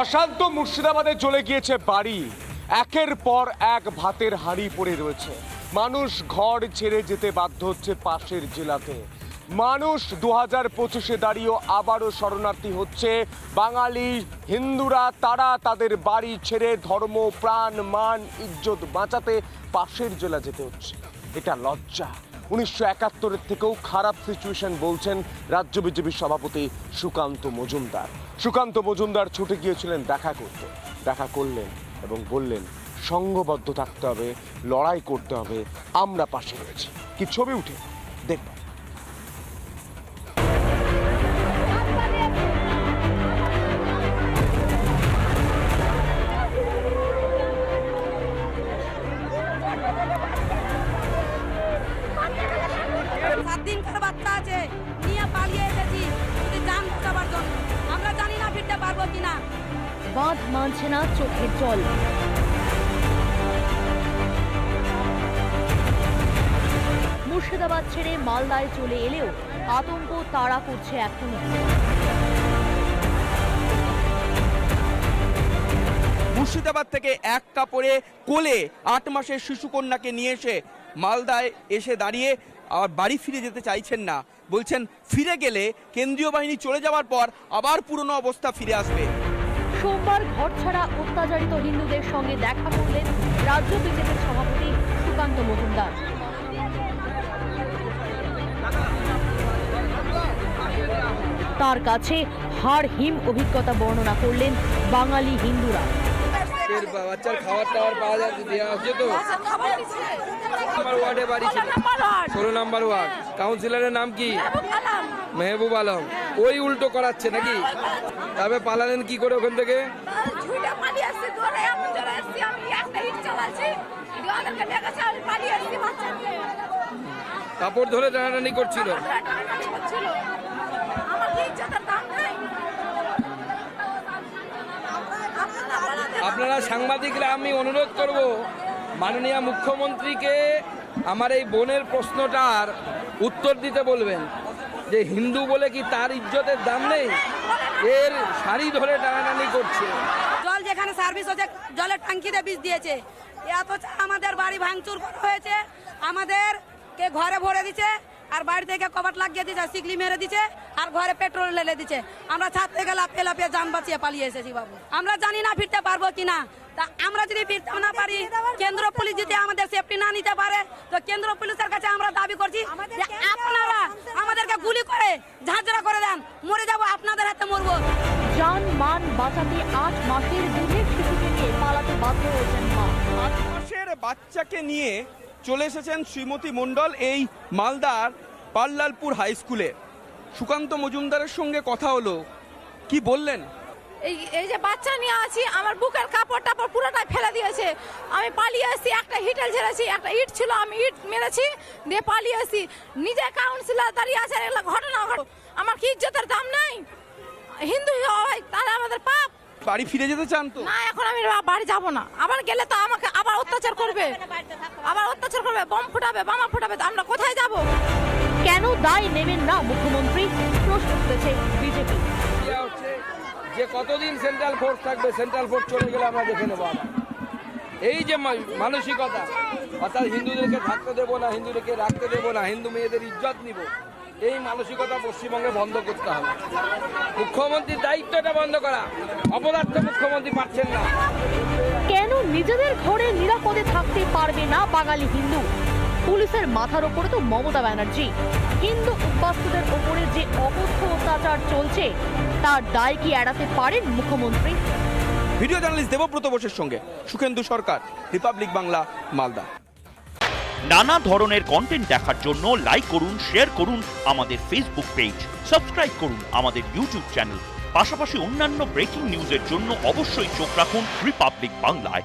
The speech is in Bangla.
অশান্ত মুর্শিদাবাদে চলে গিয়েছে বাড়ি। একের পর এক ভাতের হাঁড়ি পড়ে রয়েছে। মানুষ ঘর ছেড়ে যেতে বাধ্য হচ্ছে পাশের জেলাতে। মানুষ দু হাজার পঁচিশে দাঁড়িয়েও আবারও শরণার্থী হচ্ছে বাঙালি, হিন্দুরা। তারা তাদের বাড়ি ছেড়ে ধর্ম, প্রাণ, মান, ইজ্জত বাঁচাতে পাশের জেলা যেতে হচ্ছে। এটা লজ্জা। উনিশশো একাত্তরের থেকেও খারাপ সিচুয়েশন বলছেন রাজ্য বিজেপির সভাপতি সুকান্ত মজুমদার। সুকান্ত মজুমদার ছুটে গিয়েছিলেন দেখা করতে। দেখা করলেন এবং বললেন, সংঘবদ্ধ থাকতে হবে, লড়াই করতে হবে, আমরা পাশে রয়েছি। কি ছবি উঠে? দেখব বাচ্চা আছে নিয়ে পালিয়ে এসেছি যদি যান জন্য। আমরা জানি না ফিরতে পারব কিনা। বাঁধ মানছে না চোখের জল। মুর্শিদাবাদ ছেড়ে মালদায় চলে এলেও আতঙ্ক তাড়া করছে এখনও মুর্শিদাবাদ থেকে এক কাপড়ে কোলে আট মাসের শিশুকন্যাকে নিয়ে এসে মালদায় এসে দাঁড়িয়ে আর বাড়ি ফিরে যেতে চাইছেন না। বলছেন, ফিরে গেলে কেন্দ্রীয় বাহিনী চলে যাওয়ার পর আবার পুরনো অবস্থা ফিরে আসবে। সোমবার ঘর ছাড়া অত্যাচারিত হিন্দুদের সঙ্গে দেখা করলেন রাজ্য বিজেপির সভাপতি সুকান্ত মজুমদার। তার কাছে হাড় হিম অভিজ্ঞতা বর্ণনা করলেন বাঙালি হিন্দুরা। এর বাচ্চার খাবার টাবার পাওয়া যাচ্ছে দেওয়া হচ্ছে তো। নাম্বার ওয়ার্ডে বাড়ি ছিল। ষোলো নাম্বার ওয়ার্ড। কাউন্সিলরের নাম কি? মেহবুব আলম। ওই উল্টো করাচ্ছে নাকি? তবে পালালেন কি করে ওখান থেকে? ঝুলে পালিয়ে আসছি ধরে আমি ধরে আসছি আমি একটা ইট চালাচ্ছি ওদেরকে দেখেছি আমি পালিয়ে আসছি বাচ্চা নিয়ে কাপড় ধরে টানাটানি করছিল টানাটানি করছিল। আমার কি ইজ্জতের দাম নাই আপনারা সাংবাদিকরা, আমি অনুরোধ করব মাননীয় মুখ্যমন্ত্রীকে আমার এই বোনের প্রশ্নটার উত্তর দিতে বলবেন। যে হিন্দু বলে কি তার ইজ্জতের দাম নেই? এর শাড়ি ধরে টানাটানি করছে। জল যেখানে সার্ভিস হচ্ছে, জলের ট্যাঙ্কিতে বীজ দিয়েছে। এত আমাদের বাড়ি ভাঙচুর করা হয়েছে। আমাদের কে ঘরে ভরে দিছে আর বাড়ি থেকে কবাট লাগিয়ে দিছে সিকলি মেরে দিছে আর ঘরে পেট্রোল ঢেলে দিছে। আমরা ছাদ থেকে লাফিয়ে লাফিয়ে যান বাঁচিয়ে পালিয়ে এসেছি বাবু। আমরা জানি না ফিরতে পারব কিনা। তা আমরা যদি ফিরতে না পারি কেন্দ্র পুলিশ যদি আমাদের সেফটি না নিতে পারে তো কেন্দ্র পুলিশের কাছে আমরা দাবি করছি যে আপনারা আমাদেরকে গুলি করে ঝাঁঝরা করে দেন। মরে যাব আপনাদের হাতে মরবো। যান মান বাঁচাতে আট মাসের দুধের শিশুকে নিয়ে পালাতে বাধ্য হয়েছেন মা। আট মাসের বাচ্চাকে নিয়ে চলে এসেছেন শ্রীমতী মণ্ডল এই মালদার পাল্লালপুর হাই স্কুলে। সুকান্ত মজুমদারের সঙ্গে কথা হলো। কি বললেন? এই এই যে বাচ্চা নিয়ে আছি আমার বুকের কাপড় টাপড় পুরোটাই ফেলে দিয়েছে। আমি পালিয়ে এসেছি একটা হিটেল ঝেড়েছি একটা ইট ছিল আমি ইট মেরেছি দিয়ে পালিয়ে এসেছি। নিজে কাউন্সিলর দাঁড়িয়ে আছে এগুলো ঘটনা ঘট আমার কি ইজ্জতের দাম নাই? হিন্দু হয় তাহলে আমাদের পাপ। বাড়ি ফিরে যেতে চান তো? না এখন আমি বাড়ি যাব না। আবার গেলে তো আমাকে আবার অত্যাচার করবে। আবার অত্যাচার করবে বম ফুটাবে বোমা ফুটাবে আমরা কোথায় যাব? কেন দায় নেবেন না মুখ্যমন্ত্রী? প্রশ্ন তুলেছে বিজেপি। হচ্ছে যে কতদিন সেন্ট্রাল ফোর্স থাকবে সেন্ট্রাল ফোর্স চলে গেলে আমরা দেখে নেব আবার। এই যে মানসিকতা অর্থাৎ হিন্দুদেরকে থাকতে দেবো না হিন্দুদেরকে রাখতে দেবো না হিন্দু মেয়েদের ইজ্জত নিব এই মানসিকতা পশ্চিমবঙ্গে বন্ধ করতে হবে। মুখ্যমন্ত্রীর দায়িত্বটা বন্ধ করা। অপদার্থ মুখ্যমন্ত্রী পারছেন না। নিজেদের ঘরে নিরাপদে থাকতে পারবে না বাঙালি হিন্দু। পুলিশের মাথার ওপরে তো মমতা ব্যানার্জি। হিন্দু উদ্বাস্তুদের ওপরে যে অকথ্য অত্যাচার চলছে তার দায় কি এড়াতে পারেন মুখ্যমন্ত্রী? ভিডিও জার্নালিস্ট দেবব্রত বোসের সঙ্গে সুখেন্দু সরকার রিপাবলিক বাংলা মালদা। নানা ধরনের কন্টেন্ট দেখার জন্য লাইক করুন শেয়ার করুন আমাদের ফেসবুক পেজ সাবস্ক্রাইব করুন আমাদের ইউটিউব চ্যানেল পাশাপাশি অন্যান্য ব্রেকিং নিউজের জন্য অবশ্যই চোখ রাখুন রিপাবলিক বাংলায়